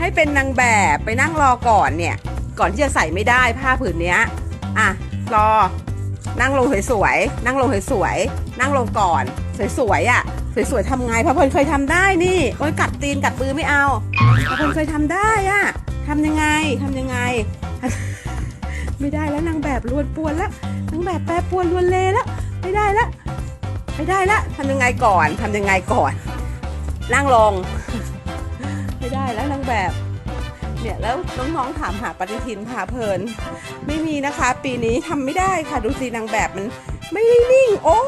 ให้เป็นนางแบบไปนั่งรอก่อนเนี่ย ก่อนที่จะใส่ไม่ได้ผ้าผืนเนี้ยอะรอ นั่งลงสวยๆนั่งลงสวยๆนั่งลงก่อน สวยๆอะสวยๆทำไงพระพลเคยทำได้นี่โอ้ยกัดตีนกัดมือไม่เอาพระพลเคยทำได้อะทำยังไงทำยังไง ไม่ได้แล้วนางแบบลวนปวนแล้วนางแบบแปรปวนลวนเลแล้วไม่ได้แล้วไม่ได้แล้วทำยังไงก่อนทำยังไงก่อน นั่งลง ไม่ได้แล้วนางแบบ เนี่ยแล้วน้องๆถามหาปฏิทินพาเพลิน ไม่มีนะคะ ปีนี้ทำไม่ได้ค่ะดูสินางแบบมัน ไม่ได้นิ่ง โอ้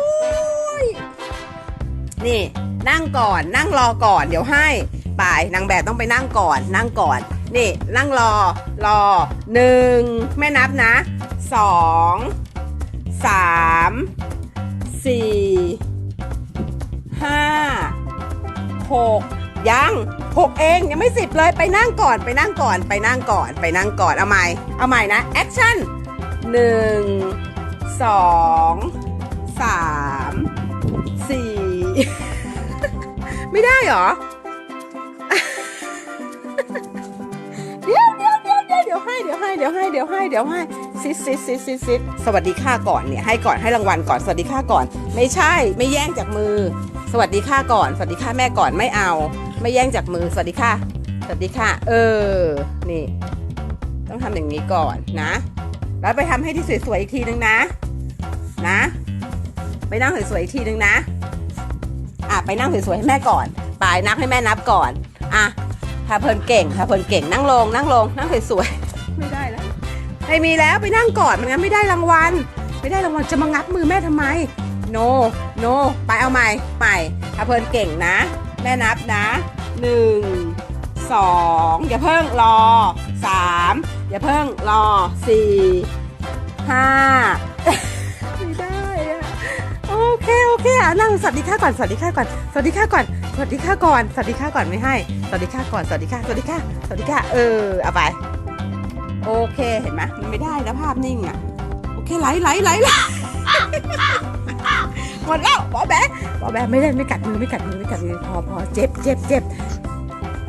ยนี่ นั่งก่อนนั่งรอก่อน เดี๋ยวให้บ่ายนางแบบต้องไปนั่งก่อน นั่งก่อน นี่ นั่งรอรอหนึ่งแม่นับนะสองสามสี่ห้าหกยัง หกเองยังไม่สิบเลยไปนั่งก่อนไปนั่งก่อนไปนั่งก่อนไปนั่งก่อนเอาใหม่เอาใหม่นะแอคชั่นหนึ่งสองสามสี่ไม่ได้เหรอเดี๋ยวเดี๋ยวเดี๋ยวเดี๋ยวเดี๋ยวให้เดี๋ยวให้เดี๋ยวให้เดี๋ยวให้เดี๋ยวให้ซิดซิดซิดซิดซิดสวัสดีค่าก่อนเนี่ยให้ก่อนให้รางวัลก่อนสวัสดีค่าก่อน ไม่ใช่ไม่แย่งจากมือ สวัสดีค่าก่อน สวัสดีค่าแม่ก่อนไม่เอา ไม่แย่งจากมือสวัสดีค่ะ สวัสดีค่ะ เออ นี่ ต้องทำอย่างนี้ก่อนนะ แล้วไปทำให้ที่สวยๆอีกทีนึงนะ นะ ไปนั่งสวยๆอีกทีนึงนะ อะไปนั่งสวยๆให้แม่ก่อนปลายนับให้แม่นับก่อน อะพาเพลินเก่งพาเพลินเก่งนั่งลง นั่งลง นั่งสวยๆไม่ได้แล้วไม่มีแล้วไปนั่งก่อนมันงั้นไม่ได้รางวัลไม่ได้รางวัลจะมางับมือแม่ทำไม โน โน ไปเอาใหม่ใหม่พาเพลินเก่งนะ แม่นับนะหนึ่งสองอย่าเพิ่งรอสามอย่าเพิ่งรอสี่ห้าไม่ได้อะโอเค โอเคอะนั่งสวัสดีค่ะก่อนสวัสดีค่ะก่อนสวัสดีค่ะก่อนสวัสดีค่ะก่อนสวัสดีค่ะก่อนไม่ให้สวัสดีค่ะก่อนสวัสดีค่ะสวัสดีค่ะสวัสดีค่ะเออเอาไปโอเคเห็นไหมมันไม่ได้แล้วภาพนิ่งอะโอเคไหลไหลไหลไหล หมดแล้วบอแบะบอแบไม่ได้ไม่กัดมือไม่กัดมือไม่กัดมือพอพอเจ็บเจ็บเจ็บ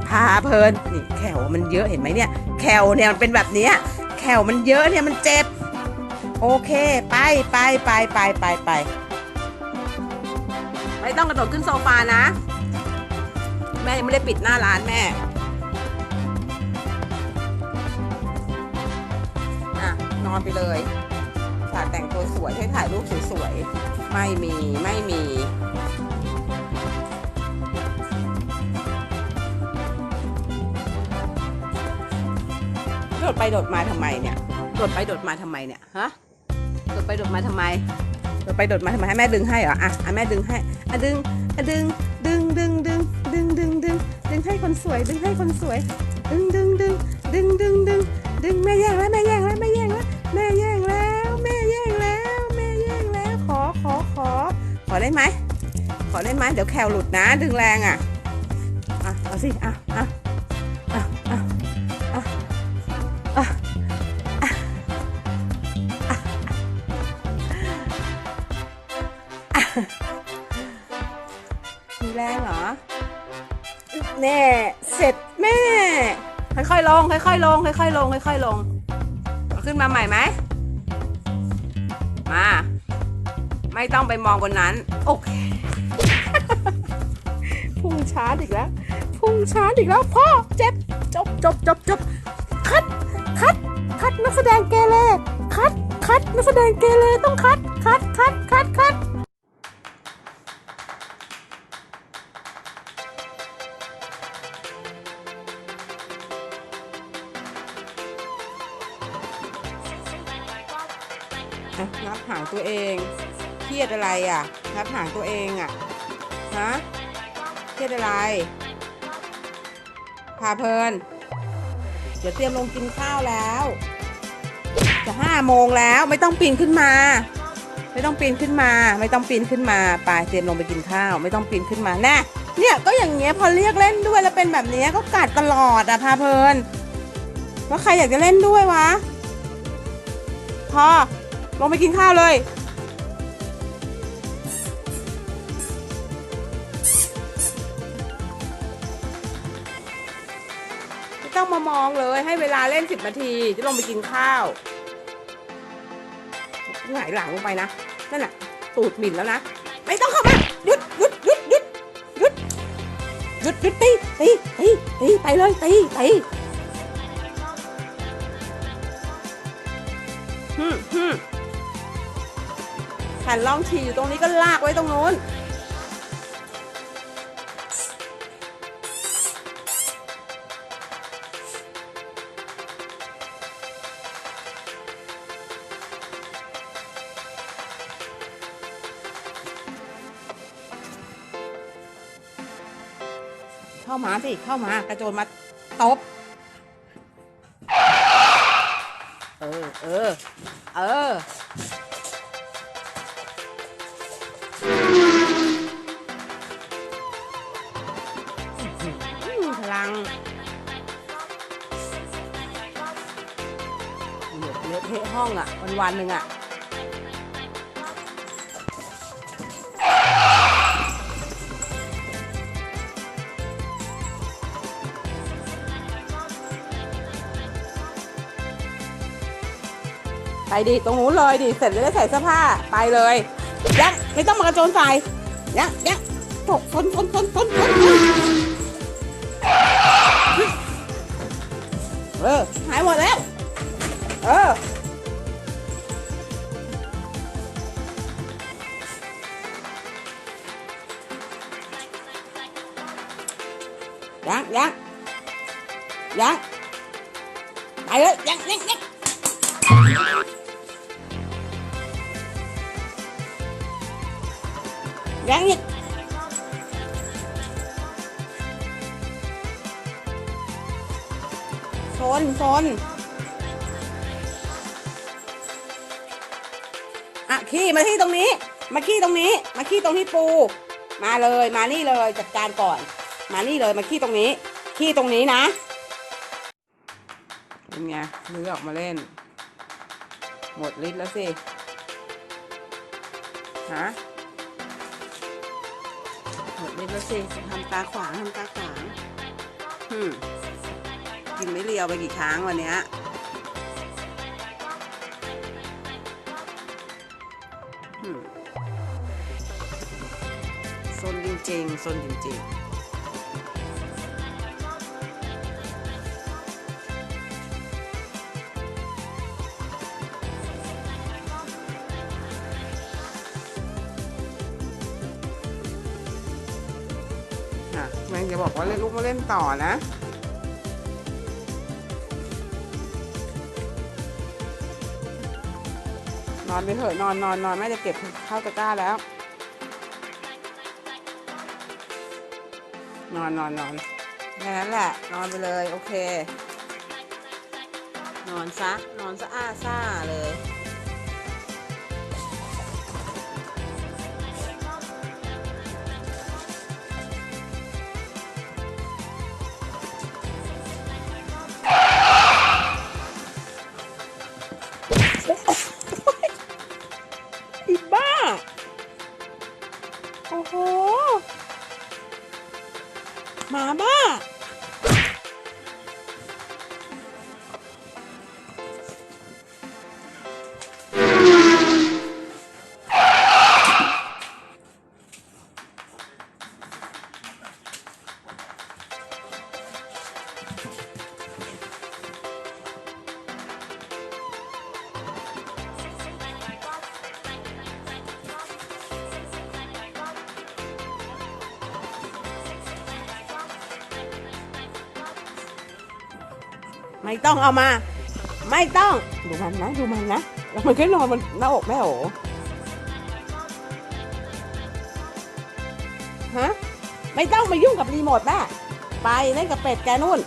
พาเพลินนี่แขวมันเยอะเห็นไหมเนี่ย แขวเนี่ยมันเป็นแบบนี้แขวมันเยอะเนี่ยมันเจ็บ โอเค ไปไปไปไปไปไปไม่ต้องกระโดดขึ้นโซฟานะ แม่ยังไม่ได้ปิดหน้าร้านแม่อะนอนไปเลยถ่ายแต่งตัวสวยให้ถ่ายรูปสวยๆ ไม่มีไม่มี โดดไปโดดมาทำไมเนี่ย โดดไปโดดมาทำไมเนี่ยฮะโดดไปโดดมาทำไมโดดไปโดดมาทำไมให้แม่ดึงให้เหรออะอะแม่ดึงให้อะดึงอะดึงดึงดึงดึงดึงดึงดึงดึงให้คนสวย ดึงให้คนสวย ดึงดึงดึงดึงดึงดึงดึงแม่แย่งแล้วแม่แย่งแล้วแม่แย่งแล้วแม่แย่ง ขอ ขอได้ไหม ขอได้ไหม เดี๋ยวแคลหลุดนะ ดึงแรงอะ อะ เอาสิ อะอะอะอะอะอะมีแรงเหรอ แน่ เสร็จแม่ ค่อยๆลง ค่อยๆลง ค่อยๆลง ค่อยๆลง ขึ้นมาใหม่ไหม ไม่ต้องไปมองบนนั้น โอเค พุ่งชาร์จอีกแล้ว พุ่งชาร์จอีกแล้ว พ่อเจ็บ จบจบจบจบคัด คัด คัดนักแสดงเกเรคัด คัดนักแสดงเกเรต้องคัด คัด คัด คัด คัดอะนับหางตัวเองเค รียดอะไรอะนับหางตัวเองอะฮะเครียดอะไรพาเพลินเดี๋ยวเตรียมลงกินข้าวแล้ว จะห้าโมงแล้วไม่ต้องปีนขึ้นมา ไม่ต้องปีนขึ้นมา ไม่ต้องปีนขึ้นมาไปเตรียมลงไปกินข้าว ไม่ต้องปีนขึ้นมาแน่เนี่ยก็อย่างเงี้ยพอเรียกเล่นด้วยแล้วเป็นแบบเนี้ยก็กัดตลอดอะพาเพลินว่าใครอยากจะเล่นด้วยวะพอลงไปกินข้าวเลย มามองเลย ให้เวลาเล่นสิบนาทีจะลงไปกินข้าวหงายหลังลงไปนะนั่นน่ะตูดหมิ่นแล้วนะ ไม่ต้องเข้ามาหยุดหยุดหยุดหยุดหยุดหยุดหยุดตีตีตีตีไปเลยตีตีฮึฮึแผ่นรองฉี่อยู่ตรงนี้ก็ลากไว้ตรงนู้น เข้ามาสิ เข้ามากระโจนมาตบ เออ เออ เออ พลังเหลือเลือเทะห้องอะ วันวันหนึ่งอะ ไปดิตรงนู้นเลยดิเสร็จแล้วใส่เสื้อผ้าไปเลยยักไม่ต้องมากระโจนใส่ยักยักตกฝนฝนฝนฝนฝนเออหายหมดแล้ว เออยังยังยังไปเลยยังยังยัง ยังอีกโซนโซนอะขี้มาที่ตรงนี้ มาขี้ตรงนี้ มาขี้ตรงที่ปู มาเลยมานี่เลยจัดการก่อน มานี่เลยมาขี้ตรงนี้ ขี้ตรงนี้นะเป็นไงเลือออกมาเล่น หมดฤทธิ์แล้วสิฮะ หมดฤทธิ์แล้วสิทำตาขวางทำตาขวางอืมกินไม่เลียวไปกี่ครั้งวันเนี้ยอืมซนจริงๆซนจริงๆ อะแม่จะบอกว่าเล่นลูกมาเล่นต่อนะนอนไปเถอะนอนนอนนอนแม่จะเก็บข้าวตะกร้าแล้ว นอนนอนนอนแค่นั้นแหละ นอนไปเลย โอเค นอนซะ นอนซะอ้าซ่าเลย ไม่ต้องเอามา ไม่ต้องดูมันนะดูมันนะแล้วมันก็นอนมันหน้าอกแม่โอฮะไม่ต้องมายุ่งกับรีโมทแม่ไปเล่นกับเป็ดแกนู่น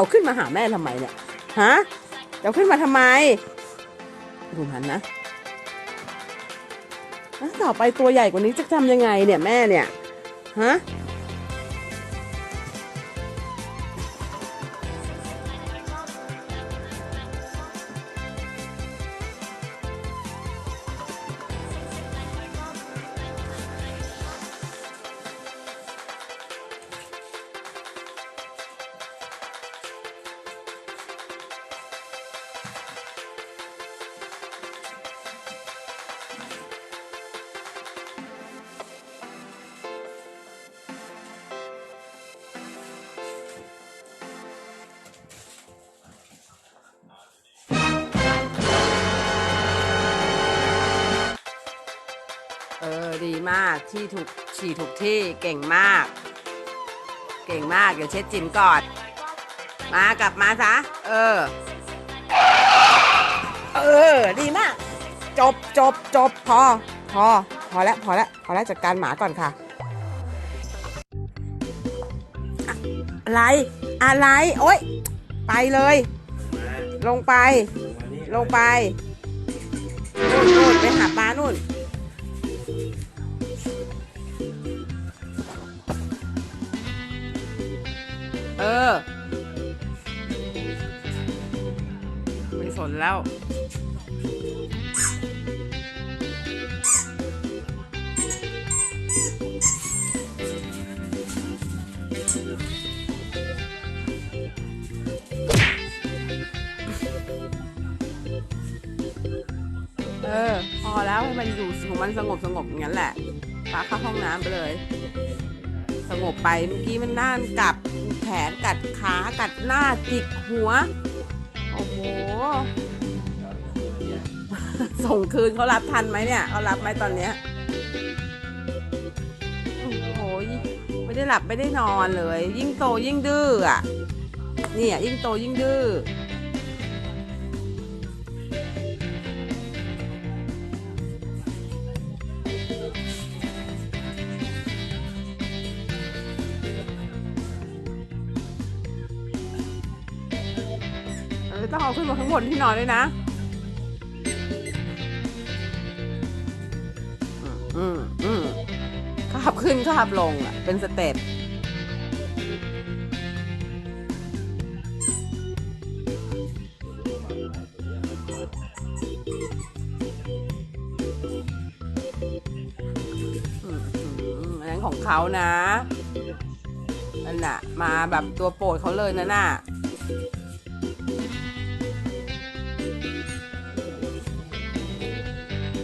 เขาขึ้นมาหาแม่ทำไมเนี่ยฮะเดาขึ้นมาทำไมดูมันนะแล้วต่อไปตัวใหญ่กว่านี้จะทำยังไงเนี่ยแม่เนี่ยฮะีมากที่ถูกฉี่ถูกที่เก่งมาก เก่งมาก เดี๋ยวเช็ดจิ๋มก่อน มากลับมาซะ เออ เออ ดีมาก จบจบจบพอ พอ พอแล้วพอแล้วพอแล้วจัดการหมาก่อนค่ะ อะไรอะไร โอ๊ย ไปเลย ลงไป ลงไปนู่นนู่นไปหาปลานู่น นแล้ว เออ พอแล้วให้มันอยู่ของมันสงบสงบอย่างนั้นแหละพาเข้าห้องน้ำไปเลย สงบไปเมื่อกี้มันน่านกัดแขนกัดขากัดหน้าจิกหัว ส่งคืนเขารับทันไหมเนี่ยเขารับไหมตอนเนี้ยโอ้โหไม่ได้หลับไม่ได้นอนเลย ยิ่งโตยิ่งดื้ออะเนี่ยยิ่งโตยิ่งดื้อเออต้องเอาขึ้นมาข้างบนที่นอนด้วยนะ อืมอืมขับขึ้นขับลงอะ เป็นสเต็ปอืมอันนั้นของเขานะนั่นน่ะ มาแบบตัวโปรดเขาเลยนะน่ะ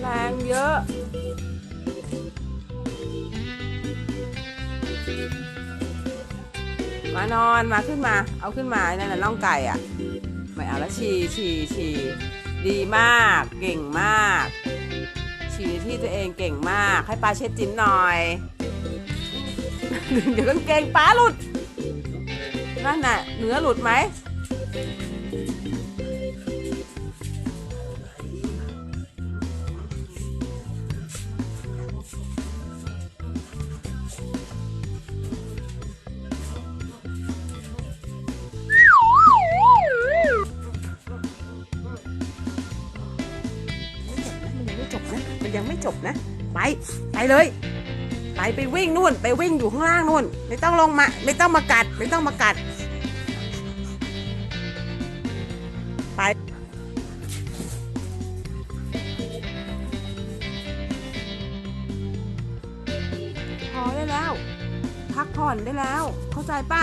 แรงเยอะ มานอนมาขึ้นมา เอาขึ้นมาอ้นั่นน่ะน่องไก่อะไม่เอาแล้วฉี่ฉี่ฉี่ดีมาก เก่งมาก ฉี่ที่ตัวเองเก่งมาก ให้ปลาเช็ดจิ้นหน่อย เดี๋ยวกางเกงปลาหลุดนั่นน่ะเนื้อหลุดไหม ยังไม่จบนะ ไป ไปเลย ไปไปวิ่งนู่น ไปวิ่งอยู่ข้างล่างนู่น ไม่ต้องลงมา ไม่ต้องมากัด ไม่ต้องมากัด ไป พอได้แล้ว พักผ่อนได้แล้ว เข้าใจป่ะ